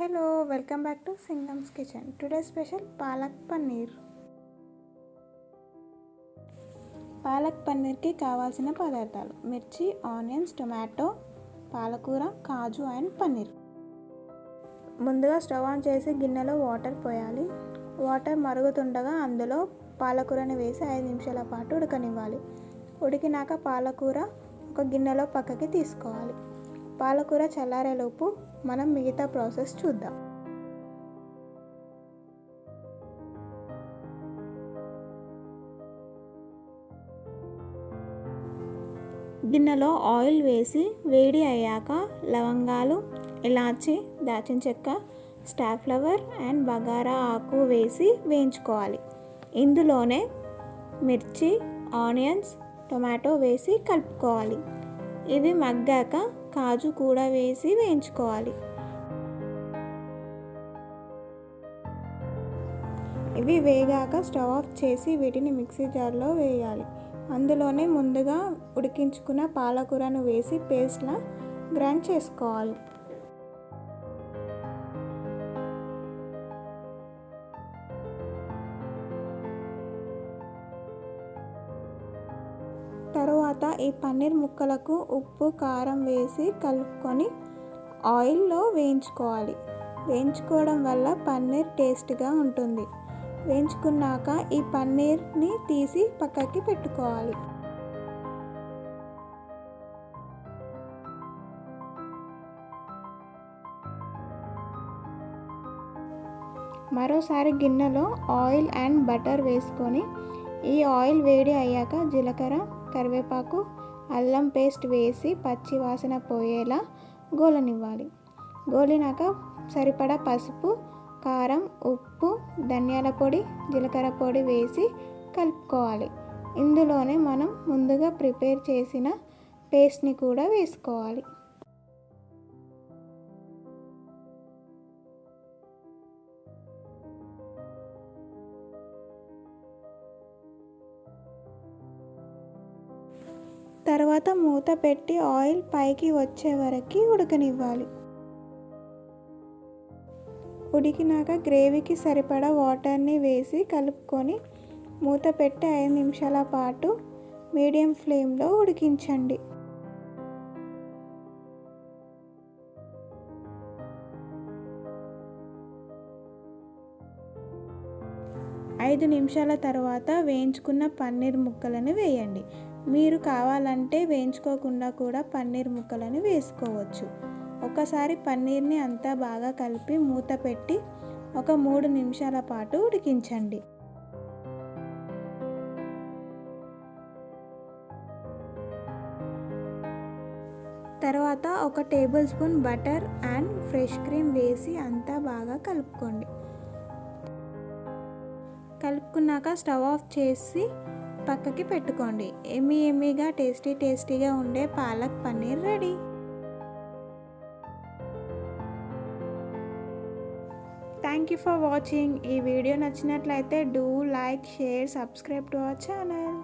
Hello welcome back to Singam's kitchen. Today special palak paneer. Palak పన్నీర్కి కావాల్సిన పదార్థాలు. మిర్చి onions tomato పాలకూర కాజు and paneer. ముందుగా స్టవ్ ఆన్ చేసి గిన్నెలో వాటర్ పోయాలి. వాటర్ మరుగుతుండగా అందులో పాలకూరని వేసి ఐదు నిమిషాల పాటు ఉడకనివ్వాలి. ఉడికినాక పాలకూర ఒక గిన్నెలో పక్కకి తీసుకోవాలి. పాలకూర చల్లారేలోపు మనం మిగతా ప్రాసెస్ చూద్దాం. గిన్నెలో ఆయిల్ వేసి వేడి అయ్యాక లవంగాలు ఇలాచి దాచిన చెక్క స్టార్ ఫ్లవర్ అండ్ బగారా ఆకు వేసి వేయించుకోవాలి. ఇందులోనే మిర్చి ఆనియన్స్ టొమాటో వేసి కలుపుకోవాలి. ఇవి మగ్గాక కాజు కూడా వేసి వేయించుకోవాలి. ఇవి వేగాక స్టవ్ ఆఫ్ చేసి వీటిని మిక్సీ జార్లో వేయాలి. అందులోనే ముందుగా ఉడికించుకున్న పాలకూరను వేసి పేస్ట్లా గ్రైండ్ చేసుకోవాలి. తర్వాత ఈ పన్నీర్ ముక్కలకు ఉప్పు కారం వేసి కలుపుకొని ఆయిల్లో వేయించుకోవాలి. వేయించుకోవడం వల్ల పన్నీర్ టేస్ట్గా ఉంటుంది. వేయించుకున్నాక ఈ పన్నీర్ని తీసి పక్కకి పెట్టుకోవాలి. మరోసారి గిన్నెలో ఆయిల్ అండ్ బటర్ వేసుకొని ఈ ఆయిల్ వేడి అయ్యాక జీలకర్ర కరివేపాకు అల్లం పేస్ట్ వేసి పచ్చి వాసన పోయేలా గోలనివ్వాలి. గోలినాక సరిపడా పసుపు కారం ఉప్పు ధనియాల పొడి జీలకర్ర పొడి వేసి కలుపుకోవాలి. ఇందులోనే మనం ముందుగా ప్రిపేర్ చేసిన పేస్ట్ని కూడా వేసుకోవాలి. తర్వాత మూత పెట్టి ఆయిల్ పైకి వచ్చే వరకు ఉడకనివ్వాలి. ఉడికినాక గ్రేవీకి సరిపడా వాటర్ని వేసి కలుపుకొని మూత పెట్టి ఐదు నిమిషాల పాటు మీడియం ఫ్లేమ్లో ఉడికించండి. ఐదు నిమిషాల తర్వాత వేయించుకున్న పన్నీర్ ముక్కలను వేయండి. మీరు కావాలంటే వేయించుకోకుండా కూడా పన్నీర్ ముక్కలను వేసుకోవచ్చు. ఒకసారి పన్నీర్ని అంతా బాగా కలిపి మూత పెట్టి ఒక మూడు నిమిషాల పాటు ఉడికించండి. తర్వాత ఒక tablespoon butter and fresh cream వేసి అంతా బాగా కలుపుకోండి. కలుపుకున్నాక స్టవ్ ఆఫ్ చేసి పక్కకి పెట్టుకోండి. ఎమ్మి ఎమ్మిగా టేస్టీ టేస్టీగా ఉండే palak paneer ready. Thank you for watching ఈ వీడియో నచ్చినట్లయితే do like share subscribe to our channel